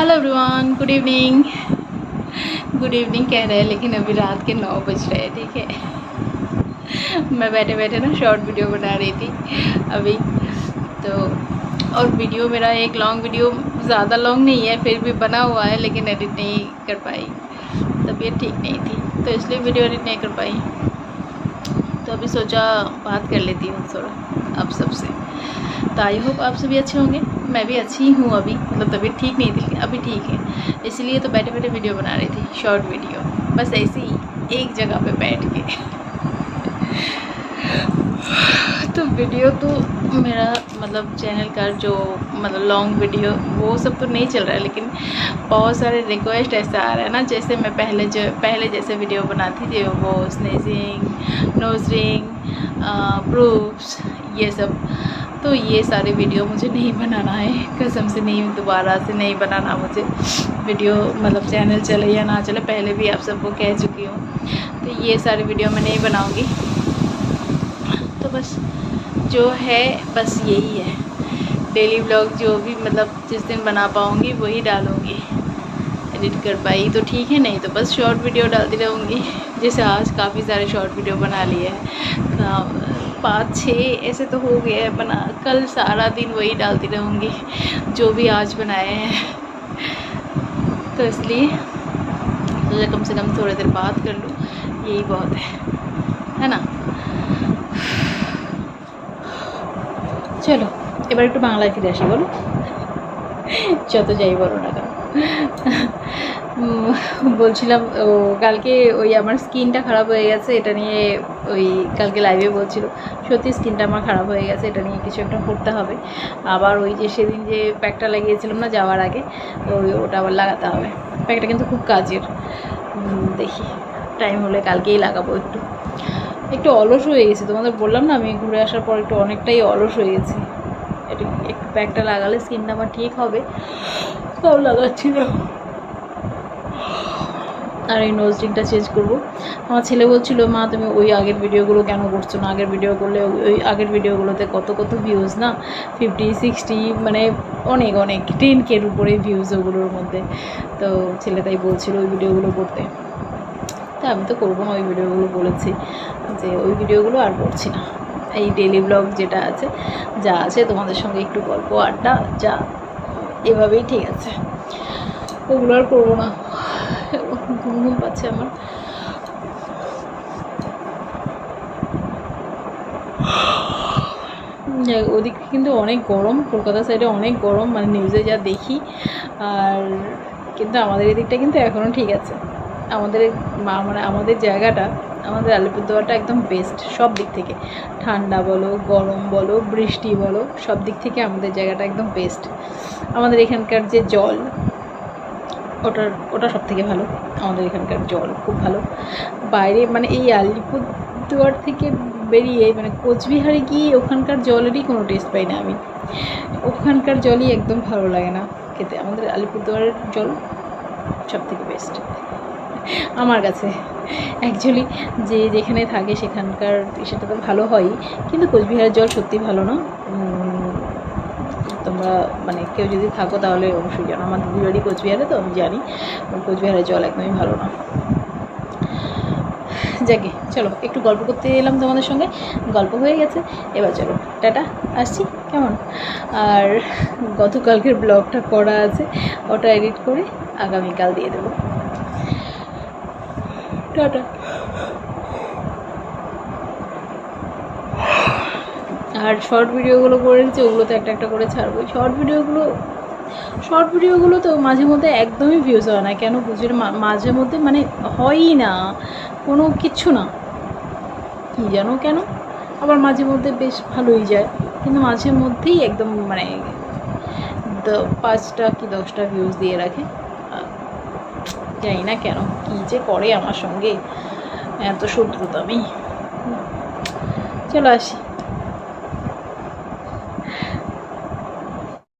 Hello everyone good evening good evening कह रहे हैं, लेकिन अभी रात के नौ बज रहे हैं, ठीक है? मैं बैठे बैठे ना शॉर्ट वीडियो बना रही थी अभी। तो और वीडियो मेरा एक लॉन्ग वीडियो ज़्यादा लॉन्ग नहीं है, फिर भी बना हुआ है, लेकिन एडिट नहीं कर पाई। तबीयत ठीक नहीं थी तो इसलिए वीडियो एडिट नहीं कर पाई। तो अभी सोचा बात कर लेती हूँ थोड़ा, आप सबसे। तो आई होप आप सभी अच्छे होंगे। मैं भी अच्छी हूँ अभी। मतलब तबीयत ठीक नहीं थी अभी ठीक है। इसलिए तो बैठे बैठे वीडियो बना रही थी शॉर्ट वीडियो बस ऐसे ही, एक जगह पे बैठ के। तो वीडियो तो मेरा मतलब चैनल का जो मतलब लॉन्ग वीडियो वो सब तो नहीं चल रहा है, लेकिन बहुत सारे रिक्वेस्ट ऐसा आ रहा है ना, जैसे मैं पहले जो, पहले जैसे वीडियो बनाती थी, वो स्नेजिंग नोज़ रिंग प्रूफ्स ये सब। तो ये सारे वीडियो मुझे नहीं बनाना है। कसम से नहीं, दोबारा से नहीं बनाना मुझे। वीडियो मतलब चैनल चले या ना चले, पहले भी आप सबको कह चुकी हूँ। तो ये सारी वीडियो मैं नहीं बनाऊँगी। तो बस जो है, बस यही है। डेली ब्लॉग जो भी मतलब जिस दिन बना पाऊँगी, वही डालूँगी। एडिट कर पाई तो ठीक है, नहीं तो बस शॉर्ट वीडियो डालती रहूँगी। जैसे आज काफ़ी सारे शॉर्ट वीडियो बना लिए हैं पाँच छः ऐसे तो हो गए हैं बना कल सारा दिन वही डालती रहूँगी जो भी आज बनाए हैं तो इसलिए तो कम से कम थोड़ी देर बात कर लूँ यही बहुत है है ना চলো এবার একটু বাংলায় ফিরে আসি বলো যত যাই বলো না কেন বলছিলাম, ও কালকে ওই আমার স্কিনটা খারাপ হয়ে গেছে, এটা নিয়ে ওই কালকে লাইভে বলছিল। সত্যি স্কিনটা আমার খারাপ হয়ে গেছে, এটা নিয়ে কিছু একটা করতে হবে। আবার ওই যে সেদিন যে প্যাকটা লাগিয়েছিলাম না যাওয়ার আগে, ওই ওটা আবার লাগাতে হবে। প্যাকটা কিন্তু খুব কাজের। দেখি টাইম হলে কালকেই লাগাবো একটু। একটু অলস হয়ে গেছি, তোমাদের বললাম না, আমি ঘুরে আসার পর একটু অনেকটাই অলস হয়ে গেছি। একটু একটু প্যাকটা লাগালে স্কিনটা আমার ঠিক হবে। তাও লাগাচ্ছি না আর এই নোজ রিংটা চেঞ্জ করব। আমার ছেলে বলছিল, মা, তুমি ওই আগের ভিডিওগুলো কেন করছ না? আগের ভিডিও করলে ওই আগের ভিডিওগুলোতে কত কত ভিউজ না? ফিফটি সিক্সটি মানে অনেক অনেক টেন কের উপরে ভিউজ ওগুলোর মধ্যে। তো ছেলে তাই বলছিল ওই ভিডিওগুলো করতে। তা আমি তো করব না, ওই ভিডিওগুলো বলেছি যে ওই ভিডিওগুলো আর করছি না। এই ডেলি ব্লগ যেটা আছে, যা আছে, তোমাদের সঙ্গে একটু গল্প, আড্ডা, যা, এভাবেই ঠিক আছে। ওগুলো আর করব না। ঘুম আমার। ওদিকে কিন্তু অনেক গরম, কলকাতা সাইডে অনেক গরম মানে নিউজে যা দেখি। আর কিন্তু আমাদের এদিকটা কিন্তু এখনও ঠিক আছে। আমাদের মানে আমাদের জায়গাটা, আমাদের আলিপুরদুয়ারটা একদম বেস্ট সব দিক থেকে। ঠান্ডা বলো, গরম বলো, বৃষ্টি বলো, সব দিক থেকে আমাদের জায়গাটা একদম বেস্ট আমাদের এখানকার যে জল ওটার, ওটা সব থেকে ভালো। আমাদের এখানকার জল খুব ভালো। বাইরে মানে এই আলিপুরদুয়ার থেকে বেরিয়ে মানে কোচবিহারে গিয়ে ওখানকার জলেরই কোনো টেস্ট পাই না আমি। ওখানকার জলই একদম ভালো লাগে না খেতে। আমাদের আলিপুরদুয়ারের জল সব থেকে বেস্ট আমার কাছে অ্যাকচুয়ালি যে যেখানে থাকে সেখানকার সেটা তো ভালো হয়ই কিন্তু কোচবিহারের জল সত্যি ভালো না। তোমরা মানে কেউ যদি থাকো তাহলে অবশ্যই জানো। আমার দিদি বাড়ি কোচবিহারে তো, আমি জানি। কোচবিহারের জল একদমই ভালো না। যাকে চলো, একটু গল্প করতে এলাম তোমাদের সঙ্গে। গল্প হয়ে গেছে, এবার চলো। টাটা, আসছি, কেমন? আর গতকালকের ব্লগটা করা আছে, ওটা এডিট করে আগামীকাল দিয়ে দেবো। টাটা। আর শর্ট ভিডিওগুলো করে দিচ্ছি ওগুলো তো একটা একটা করে ছাড়বো। শর্ট ভিডিওগুলো শর্ট ভিডিওগুলো তো মাঝে মধ্যে একদমই ভিউজ হয় না। কেন বুঝি মাঝে মধ্যে মানে হয়ই না। কোনো কিচ্ছু না। কী জানো কেন? আবার মাঝে মধ্যে বেশ ভালোই যায়। কিন্তু মাঝে মধ্যেই একদম মানে পাঁচটা কি দশটা ভিউজ দিয়ে রাখে। জানি না কেন, কী যে করে আমার সঙ্গে। এত শত্রুতা আমি। চলো আসি।